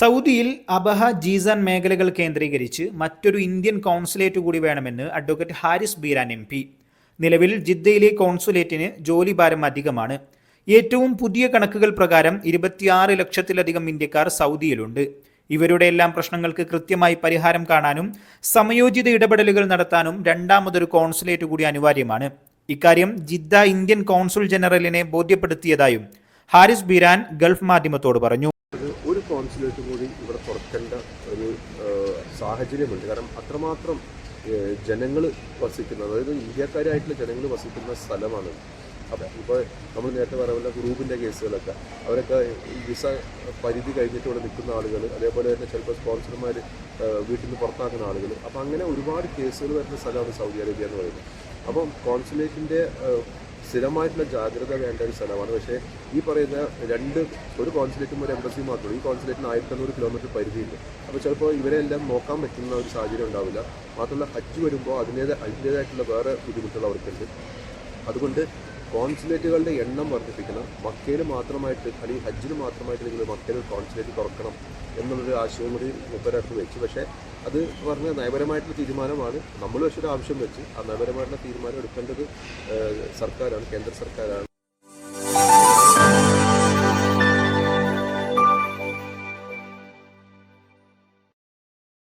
സൗദിയിൽ Abha Jizan മേഖലകൾ കേന്ദ്രീകരിച്ച് മറ്റൊരു ഇന്ത്യൻ കോൺസുലേറ്റ് കൂടി വേണമെന്ന് advocate Haris Beeran M P. നിലവിൽ ജിദ്ദയിലെ കോൺസുലേറ്റിന് ജോലിഭാരം അധികമാണ്. ഏറ്റവും പുതിയ കണക്കുകൾ പ്രകാരം ഇരുപത്തിയാറ് ലക്ഷത്തിലധികം ഇന്ത്യക്കാർ സൗദിയിലുണ്ട്. ഇവരുടെ എല്ലാം പ്രശ്നങ്ങൾക്ക് കൃത്യമായി പരിഹാരം കാണാനും സമയോചിത ഇടപെടലുകൾ നടത്താനും രണ്ടാമതൊരു കോൺസുലേറ്റ് കൂടി അനിവാര്യമാണ്. ഇക്കാര്യം ജിദ്ദ ഇന്ത്യൻ കോൺസുൽ ജനറലിനെ ബോധ്യപ്പെടുത്തിയതായും ഹാരിസ് ബീരാൻ ഗൾഫ് മാധ്യമത്തോട് പറഞ്ഞു. കോൺസുലേറ്റ് കൂടി ഇവിടെ തുറക്കേണ്ട ഒരു സാഹചര്യമുണ്ട്. കാരണം അത്രമാത്രം ജനങ്ങൾ വസിക്കുന്ന അതായത് ഇന്ത്യക്കാരായിട്ടുള്ള ജനങ്ങൾ വസിക്കുന്ന സ്ഥലമാണ്. അപ്പം ഇപ്പോൾ നമ്മൾ നേരത്തെ പറയുന്ന ഗ്രൂപ്പിന്റെ കേസുകളൊക്കെ അവരൊക്കെ വിസ പരിധി കഴിഞ്ഞിട്ട് ഇവിടെ നിൽക്കുന്ന ആളുകൾ അതേപോലെ തന്നെ ചിലപ്പോൾ സ്പോൺസർമാർ വീട്ടിൽ നിന്ന് പുറത്താക്കുന്ന ആളുകൾ അപ്പോൾ അങ്ങനെ ഒരുപാട് കേസുകൾ വരുന്ന സ്ഥലമാണ് സൗദി അറേബ്യ എന്ന് പറയുന്നത്. അപ്പം കോൺസുലേറ്റിന്റെ സ്ഥിരമായിട്ടുള്ള ജാഗ്രത വേണ്ട ഒരു സ്ഥലമാണ്. പക്ഷേ ഈ പറയുന്ന രണ്ട് ഒരു കോൺസുലേറ്റും ഒരു എംബസിയും മാത്രമേ ഈ കോൺസുലേറ്റിന് ആയിരത്തി അഞ്ഞൂറ് കിലോമീറ്റർ പരിധിയില്ല. അപ്പോൾ ചിലപ്പോൾ ഇവരെല്ലാം നോക്കാൻ പറ്റുന്ന ഒരു സാഹചര്യം ഉണ്ടാവില്ല. മാത്രമല്ല ഹജ്ജ് വരുമ്പോൾ അതിന്റെ അതിന്റേതായിട്ടുള്ള വേറെ ബുദ്ധിമുട്ടുകൾ അവർക്കുണ്ട്. അതുകൊണ്ട് കോൺസുലേറ്റുകളുടെ എണ്ണം വർദ്ധിപ്പിക്കണം. മക്കയിൽ മാത്രമായിട്ട് അല്ലെങ്കിൽ ഹജ്ജിന് മാത്രമായിട്ട് നിങ്ങൾ മക്കയിൽ കോൺസുലേറ്റ് തുറക്കണം എന്നുള്ളൊരു ആശയം കൂടി മുപ്പരടുത്ത് വെച്ചു. പക്ഷേ അത് പറഞ്ഞ നയപരമായിട്ടുള്ള തീരുമാനമാണ്. നമ്മൾ പക്ഷേ ഒരു ആവശ്യം വെച്ച് ആ നയപരമായിട്ടുള്ള തീരുമാനം എടുക്കേണ്ടത് സർക്കാരാണ് കേന്ദ്ര സർക്കാരാണ്.